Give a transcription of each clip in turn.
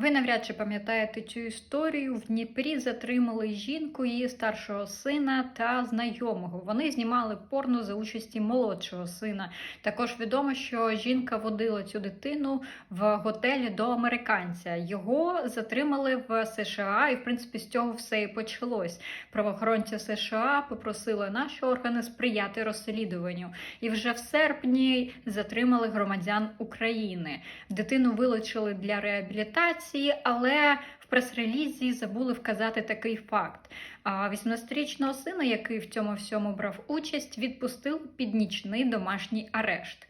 Ви навряд чи пам'ятаєте цю історію. В Дніпрі затримали жінку, її старшого сина та знайомого. Вони знімали порно за участі молодшого сина. Також відомо, що жінка водила цю дитину в готелі до американця. Його затримали в США, і в принципі з цього все і почалось. Правоохоронці США попросили наші органи сприяти розслідуванню, і вже в серпні затримали громадян України. Дитину вилучили для реабілітації, але в прес-релізі забули вказати такий факт. А 18-річного сина, який в цьому всьому брав участь, відпустили під нічний домашній арешт.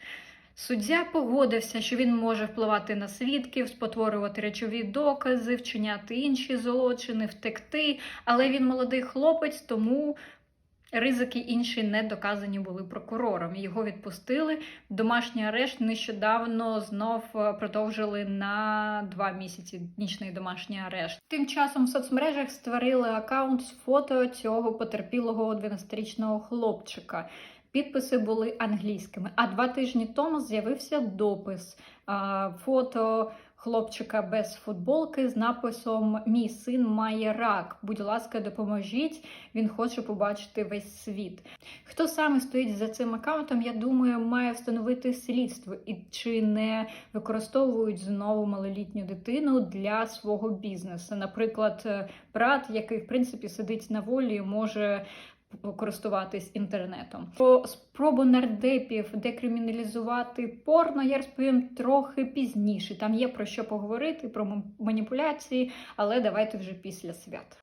Суддя погодився, що він може впливати на свідків, спотворювати речові докази, вчиняти інші злочини, втекти. Але він молодий хлопець, тому ризики інші не доказані були прокурором. Його відпустили. Домашній арешт нещодавно знов е, продовжили на два місяці. Нічний домашній арешт. Тим часом в соцмережах створили аккаунт з фото цього потерпілого 12-річного хлопчика. Підписи були англійськими. А два тижні тому з'явився допис фото хлопчика без футболки з написом Мій син має рак. Будь ласка, допоможіть. Він хоче побачити весь світ. Хто саме стоїть за цим аккаунтом, я думаю, має встановити слідство і чи не використовують знову малолітню дитину для свого бізнесу. Наприклад, е, брат, який в принципі сидить на волі, може користуватись інтернетом. Про спробу нардепів декриміналізувати порно я розповім трохи пізніше. Там є про що поговорити, про маніпуляції, але давайте вже після свят.